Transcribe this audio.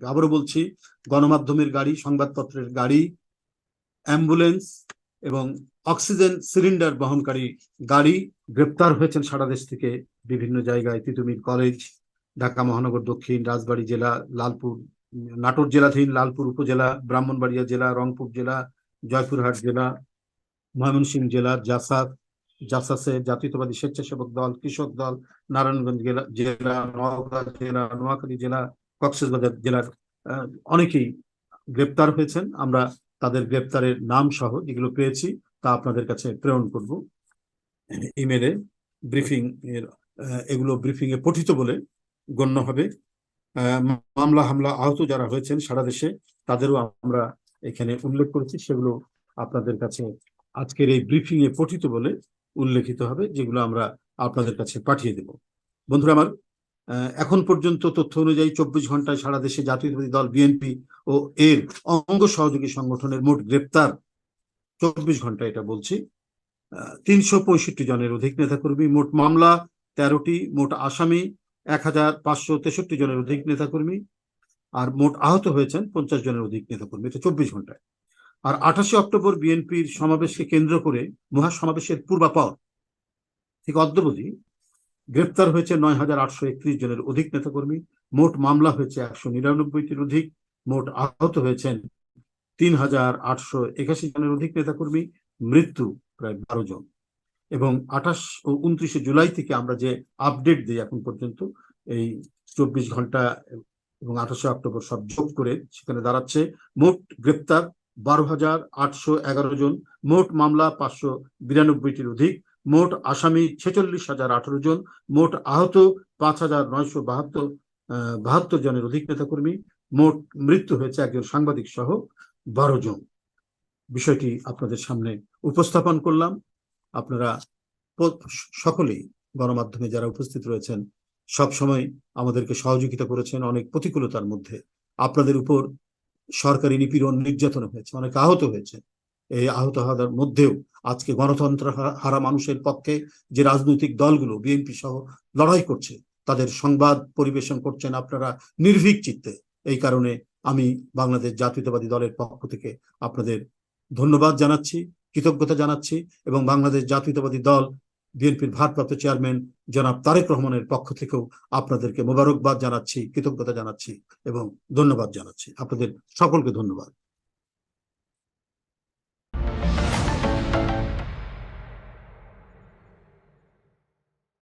আবারও বলছি, গণমাধ্যমের গাড়ি, সংবাদপত্রের গাড়ি, অ্যাম্বুলেন্স এবং অক্সিজেন সিলিন্ডার বহনকারী গাড়ি গ্রেপ্তার হয়েছেন সারা দেশ থেকে বিভিন্ন জায়গায়। তিতুমির কলেজ, ঢাকা মহানগর দক্ষিণ, রাজবাড়ী জেলা, লালপুর, নাটোর জেলাধীন, লালপুর উপজেলা, ব্রাহ্মণবাড়িয়া জেলা, রংপুর জেলা, জয়পুরহাট জেলা, ময়মনসিংহ জেলা, জাসাদ, জাসাসে জাতীয়তাবাদী স্বেচ্ছাসেবক দল, কৃষক দল, নারায়ণগঞ্জ জেলা জেলা নোয়াখালী জেলা কক্সবাজার জেলার অনেকেই গ্রেপ্তার হয়েছেন। আমরা তাদের গ্রেপ্তারের নাম সহ যেগুলো পেয়েছি তা আপনাদের কাছে প্রেরণ করব। ইমেলে ব্রিফিং এর এগুলো ব্রিফিং এ পঠিত বলে গণ্য হবে। মামলা হামলা আহত যারা হয়েছেন সারা দেশে, তাদেরও আমরা এখানে উল্লেখ করেছি। সেগুলো আপনাদের কাছে আজকের এই ব্রিফিং এ পঠিত বলে উল্লেখিত হবে, যেগুলো আমরা আপনাদের কাছে পাঠিয়ে দেব। বন্ধুরা, আমার এখন পর্যন্ত তথ্য অনুযায়ী চব্বিশ ঘন্টায় সারা দেশে জাতীয়তাবাদী দল, বিএনপি ও এর অঙ্গ সহযোগী সংগঠনের মোট গ্রেপ্তার চব্বিশ ঘণ্টা এটা বলছি। তিনশো পঁয়ষট্টি জনের অধিক নেতাকর্মী, মোট মামলা তেরোটি, মোট আসামি এক হাজার পাঁচশো তেষট্টি জনের অধিক নেতাকর্মী, আর মোট আহত হয়েছেন পঞ্চাশ জনের অধিক নেতাকর্মী, এটা চব্বিশ ঘন্টায়। আর আঠাশে অক্টোবর বিএনপির সমাবেশকে কেন্দ্র করে মহাসমাবেশের পূর্বাপর, ঠিক অদ্যবধি গ্রেপ্তার হয়েছে নয় হাজার আটশো একত্রিশ জনের অধিক নেতাকর্মী, মোট মামলা হয়েছে একশো নিরানব্বইটির অধিক, মোট আহত হয়েছেন তিন হাজার আটশো একাশি জনের অধিক নেতাকর্মী, মৃত্যু প্রায় বারো জন। এবং আঠাশ ও উনত্রিশে জুলাই থেকে আমরা যে আপডেট দিই এখন পর্যন্ত, এই চব্বিশ ঘণ্টা এবং আঠাশে অক্টোবর সব যোগ করে সেখানে দাঁড়াচ্ছে, মোট গ্রেপ্তার বারো হাজার আটশো এগারো জন, মোট মামলা পাঁচশো বিরানব্বইটির অধিক মোট আসামি ছেচল্লিশ হাজার আঠারো জন, মোট আহত পাঁচ হাজার নয়শো বাহাত্তর বাহাত্তর জনের অধিক নেতাকর্মী, মোট মৃত্যু হয়েছে একজন সাংবাদিক সহ বারো জন। বিষয়টি আপনাদের সামনে উপস্থাপন করলাম। আপনারা সকলেই গণমাধ্যমে যারা উপস্থিত রয়েছেন, সব সময় আমাদেরকে সহযোগিতা করেছেন, অনেক প্রতিকূলতার মধ্যে। আপনাদের উপর সরকারি নিপীড়ন নির্যাতন হয়েছে, অনেক আহত হয়েছে। এই আহত হওয়ার মধ্যেও আজকে গণতন্ত্র হারা মানুষের পক্ষে যে রাজনৈতিক দলগুলো বিএনপি সহ লড়াই করছে, তাদের সংবাদ পরিবেশন করছেন আপনারা নির্ভীক চিত্তে। এই কারণে আমি বাংলাদেশ জাতীয়তাবাদী দলের পক্ষ থেকে আপনাদের ধন্যবাদ জানাচ্ছি, কৃতজ্ঞতা জানাচ্ছি এবং বাংলাদেশ জাতীয়তাবাদী দল বিএনপির ভারপ্রাপ্ত চেয়ারম্যান জনাব তারেক রহমানের পক্ষ থেকেও আপনাদেরকে মোবারকবাদ জানাচ্ছি, কৃতজ্ঞতা জানাচ্ছি এবং ধন্যবাদ জানাচ্ছি। আপনাদের সকলকে ধন্যবাদ।